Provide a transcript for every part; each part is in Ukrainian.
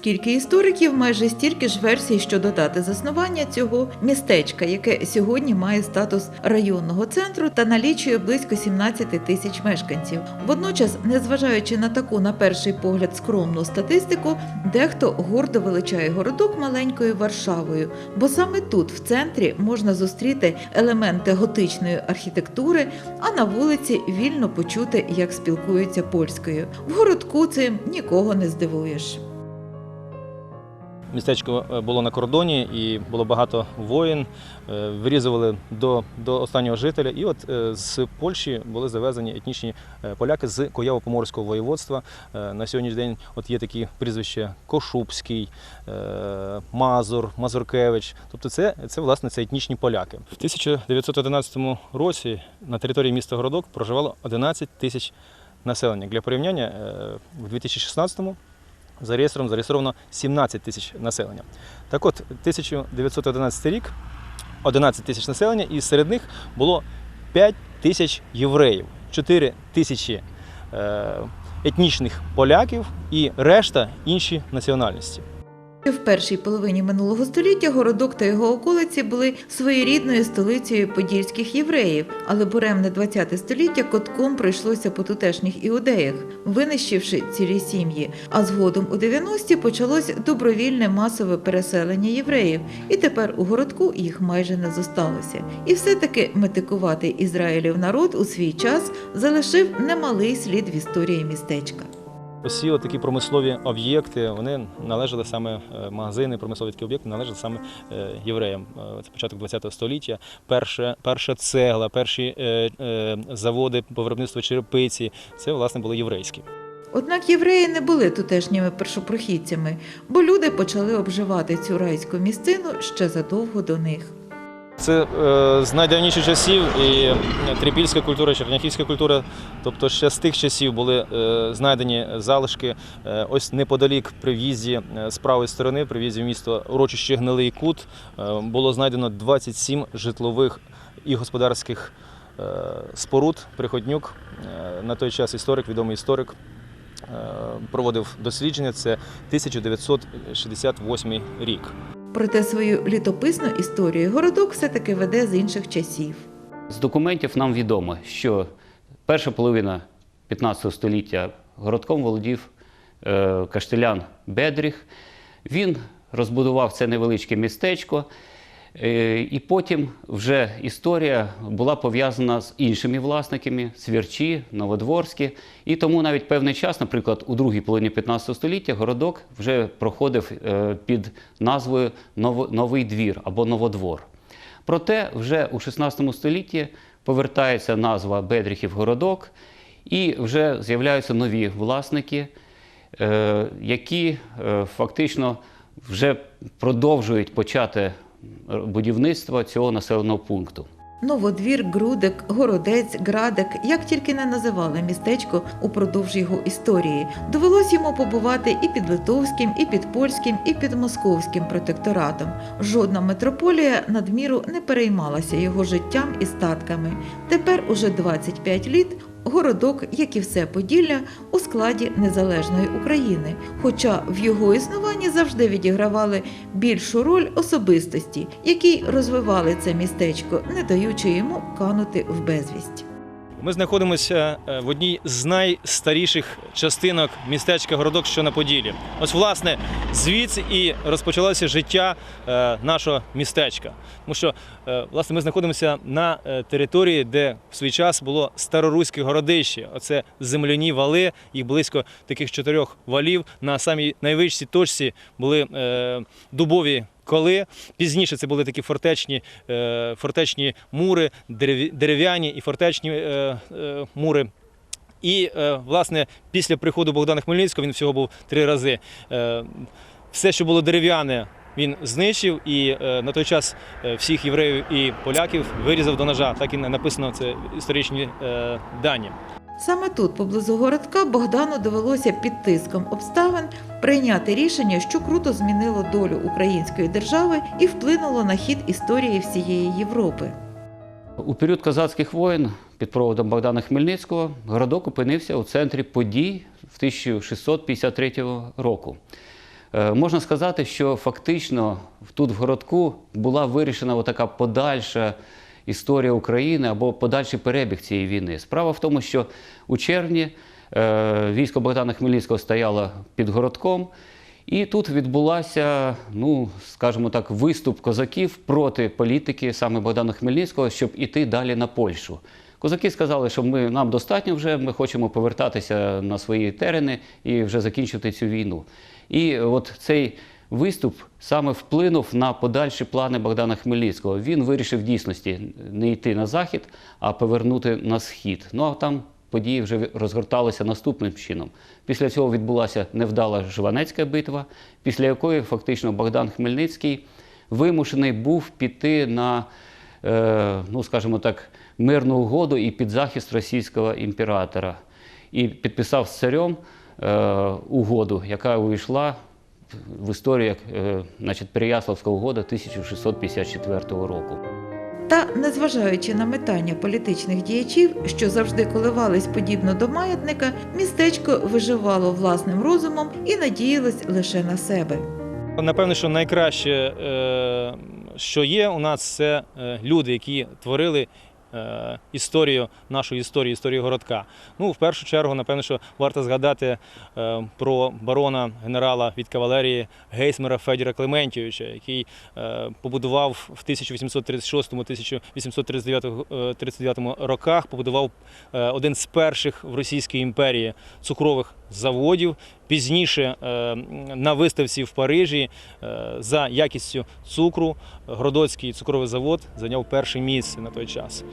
Скільки істориків, майже стільки ж версій щодо дати заснування цього містечка, яке сьогодні має статус районного центру та налічує близько 17 тисяч мешканців. Водночас, незважаючи на таку, на перший погляд, скромну статистику, дехто гордо величає городок маленькою Варшавою, бо саме тут, в центрі, можна зустріти елементи готичної архітектури, а на вулиці вільно почути, як спілкуються польською. В городку цим нікого не здивуєш. Містечко е, було на кордоні і було багато воїн, е, вирізували до, до останнього жителя. І от е, з Польщі були завезені етнічні поляки з Коєво-Поморського воєводства. На сьогоднішній день от є такі прізвища Кошубський, Мазур, Мазуркевич. Тобто це, це власне це етнічні поляки. В 1911 році на території міста Городок проживало 11 тисяч населення. Для порівняння в 2016-му за реєстром зареєстровано 17 тисяч населення. Так от, 1911 рік 11 тисяч населення, і серед них було 5 тисяч євреїв, 4 тисячі е, етнічних поляків і решта інші національності. В першій половині минулого століття городок та його околиці були своєрідною столицею подільських євреїв, але буремне ХХ століття котком пройшлося по тутешніх іудеях, винищивши цілі сім'ї. А згодом у 90-ті почалось добровільне масове переселення євреїв, і тепер у городку їх майже не зосталося. І все-таки метикуватий Ізраїлів народ у свій час залишив немалий слід в історії містечка. Усі такі промислові об'єкти вони належали саме е, магазини, промислові такі об'єкти належали саме е, євреям. Е, Це початок ХХ століття. Перша, перша цегла, перші заводи по виробництву черепиці це власне були єврейські. Однак євреї не були тутешніми першопрохідцями, бо люди почали обживати цю райську місцину ще задовго до них. Це е, з найдавніших часів і трипільська культура, черняхівська культура. Тобто ще з тих часів були е, знайдені залишки. Е, ось неподалік при в'їзді е, з правої сторони, при в'їзді в місто урочище Гнилий Кут, е, було знайдено 27 житлових і господарських е, споруд. Приходнюк е, на той час історик, відомий історик. е, Проводив дослідження, це 1968 рік. Проте свою літописну історію городок все-таки веде з інших часів. З документів нам відомо, що перша половина 15 століття городком володів е, каштелян Бедріх. Він розбудував це невеличке містечко. Е, І потім вже історія була пов'язана з іншими власниками Свірчі, Новодворські. І тому навіть певний час, наприклад, у другій половині 15 століття городок вже проходив е, під назвою Новий двір або Новодвор. Проте вже у 16 столітті повертається назва Бедріхів городок, і вже з'являються нові власники, е, які фактично вже продовжують почати будівництво цього населеного пункту. Новодвір, Грудик, Городець, Градик, як тільки не називали містечко упродовж його історії. Довелось йому побувати і під литовським, і під польським, і під московським протекторатом. Жодна метрополія надміру не переймалася його життям і статками. Тепер уже 25 літ. Городок, як і все Поділля, у складі незалежної України, хоча в його існуванні завжди відігравали більшу роль особистості, які розвивали це містечко, не даючи йому канути в безвість. Ми знаходимося е, в одній з найстаріших частинок містечка Городок, що на Поділі. Ось, власне, звідси і розпочалося життя е, нашого містечка. Тому що, е, власне, ми знаходимося на території, де в свій час було староруське городище. Оце земляні вали, їх близько таких чотирьох валів. На самій найвищій точці були дубові коли пізніше це були такі фортечні, е, фортечні мури, дерев- дерев'яні і фортечні е, е, мури. І, власне, після приходу Богдана Хмельницького він всього був три рази. Все, що було дерев'яне, він знищив, і на той час всіх євреїв і поляків вирізав до ножа. Так і написано це історичні дані. Саме тут, поблизу городка, Богдану довелося під тиском обставин прийняти рішення, що круто змінило долю української держави і вплинуло на хід історії всієї Європи. У період козацьких воєн під проводом Богдана Хмельницького городок опинився у центрі подій в 1653 року. Е, Можна сказати, що фактично тут в городку була вирішена така подальша історія України або подальший перебіг цієї війни. Справа в тому, що у червні е, військо Богдана Хмельницького стояло під городком, і тут відбулася, ну скажімо так, виступ козаків проти політики саме Богдана Хмельницького, щоб іти далі на Польщу. Козаки сказали, що ми, нам достатньо вже, ми хочемо повертатися на свої терени і вже закінчити цю війну. І от цей виступ саме вплинув на подальші плани Богдана Хмельницького. Він вирішив в дійсності не йти на захід, а повернути на схід. Ну а там події вже розгорталися наступним чином. Після цього відбулася невдала Жванецька битва, після якої фактично Богдан Хмельницький вимушений був піти на, е, ну скажімо так, мирну угоду і під захист російського імператора. І підписав з царем е, угоду, яка увійшла в історію як е, значить, Переяславська угода 1654 року. Та, незважаючи на метання політичних діячів, що завжди коливались подібно до маятника, містечко виживало власним розумом і надіялось лише на себе. Напевно, що найкраще, е, що є у нас, це е, люди, які творили. Е, Історію нашої історії, історію городка. Ну, в першу чергу, напевно, що варто згадати е, про барона генерала від кавалерії Гейсмера Федіра Клементійовича, який е, побудував в 1836-1839 роках, побудував один з перших в Російській імперії цукрових заводів. Пізніше е, на виставці в Парижі е, за якістю цукру Гродоцький цукровий завод зайняв перше місце на той час.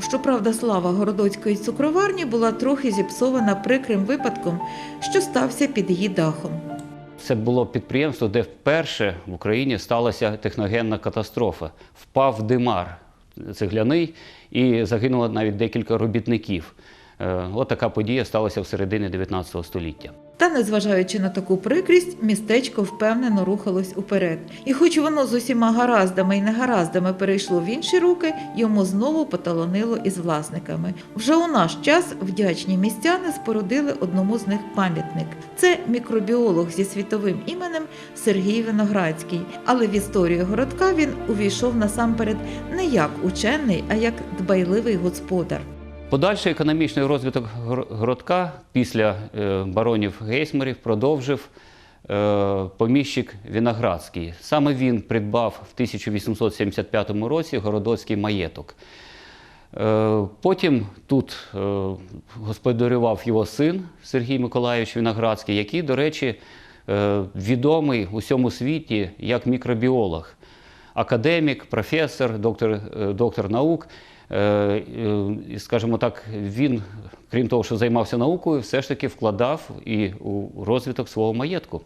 Щоправда, слава городоцької цукроварні була трохи зіпсована прикрим випадком, що стався під її дахом. Це було підприємство, де вперше в Україні сталася техногенна катастрофа. Впав димар цегляний і загинуло навіть декілька робітників. Е, От така подія сталася в середині 19 століття. Та, незважаючи на таку прикрість, містечко впевнено рухалось уперед. І хоч воно з усіма гараздами і негараздами перейшло в інші руки, йому знову поталонило із власниками. Вже у наш час вдячні містяни спорудили одному з них пам'ятник. Це мікробіолог зі світовим іменем Сергій Виноградський. Але в історію городка він увійшов насамперед не як учений, а як дбайливий господар. Подальший економічний розвиток городка після е, баронів Гейсмерів продовжив е, поміщик Віноградський. Саме він придбав в 1875 році городоцький маєток. Е, Потім тут господарював його син Сергій Миколайович Віноградський, який, до речі, відомий у всьому світі як мікробіолог, академік, професор, доктор, доктор наук. Е, Скажімо так, він, крім того, що займався наукою, все ж таки вкладав і у розвиток свого маєтку.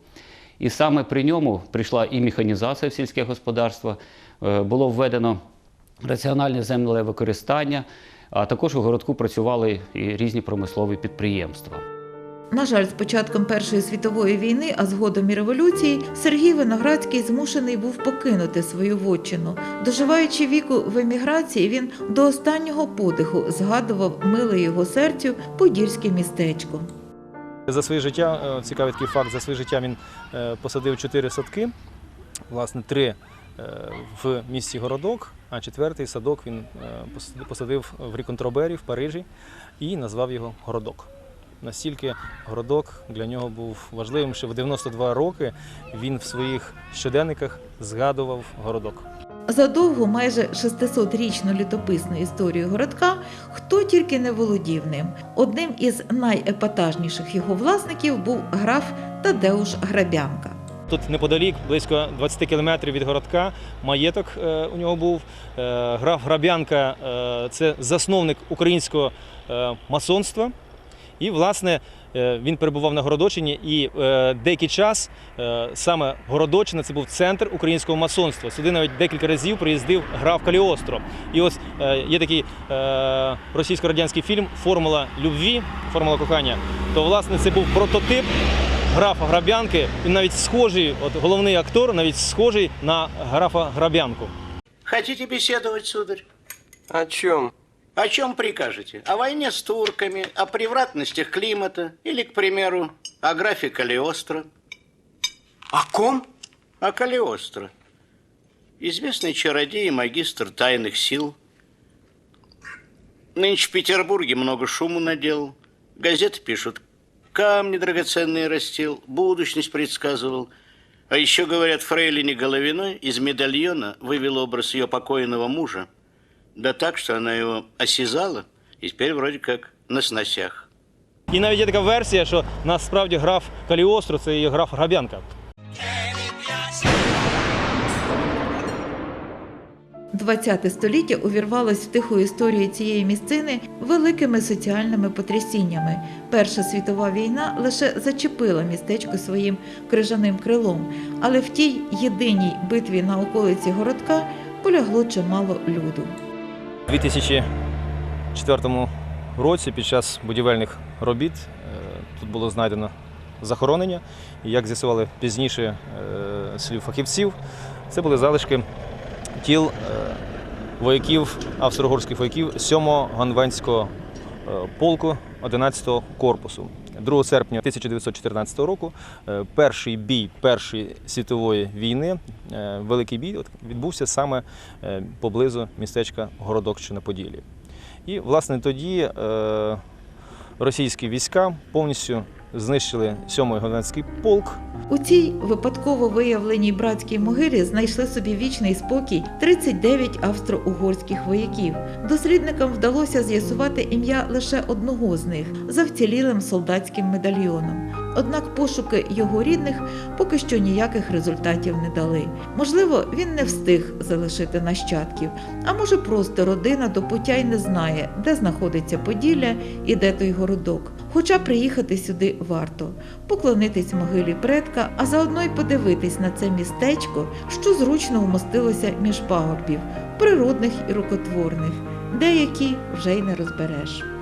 І саме при ньому прийшла і механізація в сільське господарство, е, було введено раціональне землеве використання, а також у городку працювали і різні промислові підприємства. На жаль, з початком Першої світової війни, а згодом і революції, Сергій Виноградський змушений був покинути свою вотчину. Доживаючи віку в еміграції, він до останнього подиху згадував миле його серцю подільське містечко. За своє життя, е, цікавий такий факт, за своє життя він е, посадив чотири садки, власне, три е, в місті Городок, а четвертий садок він посадив в Ріконтробері в Парижі і назвав його Городок. Настільки городок для нього був важливим, що в 92 роки він в своїх щоденниках згадував городок. За довгу, майже 600-річну літописну історію городка хто тільки не володів ним. Одним із найепатажніших його власників був граф Тадеуш Грабянка. Тут неподалік, близько 20 кілометрів від городка, маєток е, у нього був. Е, граф Грабянка е, це засновник українського масонства. І, власне, е, він перебував на Городочині, і е, деякий час е, саме Городочина це був центр українського масонства. Сюди навіть декілька разів приїздив граф Каліостро. І ось є такий російсько-радянський фільм Формула любві, формула кохання. То, власне, це був прототип графа Грабянки. Він навіть схожий, от головний актор, навіть схожий на графа Грабянку. Хотите беседовать, сударь? О чем? О чем прикажете? О войне с турками, о превратностях климата или, к примеру, о графе Калиостро? О ком? А Калиостро. Известный чародей и магистр тайных сил. Нынче в Петербурге много шуму наделал. Газеты пишут, камни драгоценные растил, будущность предсказывал. А еще, говорят, Фрейлине Головиной из медальона вывел образ ее покойного мужа. Да так, что она его осязала, и теперь вроде как на сносях. І навіть є така версія, що насправді граф Каліостро це є граф Грабянка. ХХ століття увірвалось в тиху історію цієї місцини великими соціальними потрясіннями. Перша світова війна лише зачепила містечко своїм крижаним крилом, але в тій єдиній битві на околиці городка полягло чимало люду. У 2004 році під час будівельних робіт е, тут було знайдено захоронення. І як з'ясували пізніше е, слів фахівців, це були залишки тіл е, вояків, австро-угорських вояків 7-го ганвенського полку 11-го корпусу. 2 серпня 1914 року е, перший бій Першої світової війни, е, великий бій, відбувся саме е, поблизу містечка Городок, що на Поділі. І, власне, тоді російські війська повністю знищили 7-й Ганвенський полк, У цій випадково виявленій братській могилі знайшли собі вічний спокій 39 австро-угорських вояків. Дослідникам вдалося з'ясувати ім'я лише одного з них за вцілілим солдатським медальйоном. Однак пошуки його рідних поки що ніяких результатів не дали. Можливо, він не встиг залишити нащадків, а може просто родина до пуття й не знає, де знаходиться Поділля і де той городок. Хоча приїхати сюди варто, поклонитись могилі предка, а заодно й подивитись на це містечко, що зручно вмостилося між пагорбів, природних і рукотворних, деякі вже й не розбереш.